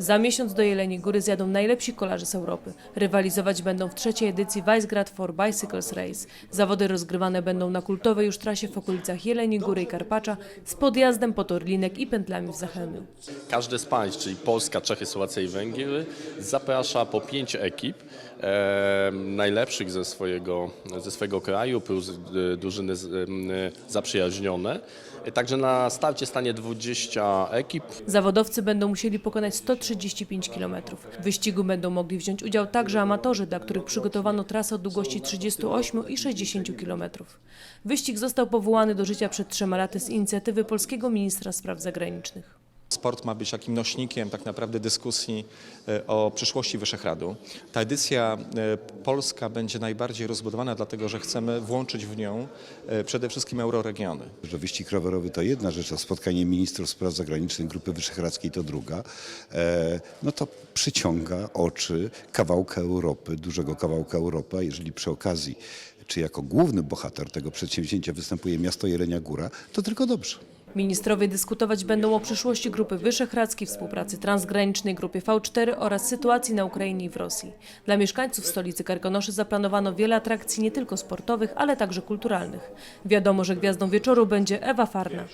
Za miesiąc do Jeleniej Góry zjadą najlepsi kolarze z Europy. Rywalizować będą w trzeciej edycji Weissgrad for Bicycles Race. Zawody rozgrywane będą na kultowej już trasie w okolicach Jeleniej Góry i Karpacza z podjazdem po Torlinek i pętlami w Zachemiu. Każde z państw, czyli Polska, Czechy, Słowacja i Węgry, zaprasza po pięć ekip e, najlepszych ze swojego, ze swojego kraju, plus e, drużyny e, zaprzyjaźnione. Także na starcie stanie 20 ekip. Zawodowcy będą musieli pokonać 135 km. W wyścigu będą mogli wziąć udział także amatorzy, dla których przygotowano trasę o długości 38 i 60 km. Wyścig został powołany do życia przed trzema laty z inicjatywy polskiego ministra spraw zagranicznych. Sport ma być takim nośnikiem tak naprawdę dyskusji e, o przyszłości Wyszehradu. Ta edycja e, polska będzie najbardziej rozbudowana, dlatego że chcemy włączyć w nią e, przede wszystkim euroregiony. że wyścig rowerowy to jedna rzecz, a spotkanie ministrów spraw zagranicznych Grupy Wyszehradzkiej to druga, no to przyciąga oczy kawałka Europy, dużego kawałka Europy, jeżeli przy okazji, czy jako główny bohater tego przedsięwzięcia występuje miasto Jelenia Góra, to tylko dobrze. Ministrowie dyskutować będą o przyszłości Grupy Wyszehradzkiej, współpracy transgranicznej Grupie V4 oraz sytuacji na Ukrainie i w Rosji. Dla mieszkańców stolicy Karkonoszy zaplanowano wiele atrakcji nie tylko sportowych, ale także kulturalnych. Wiadomo, że gwiazdą wieczoru będzie Ewa Farna.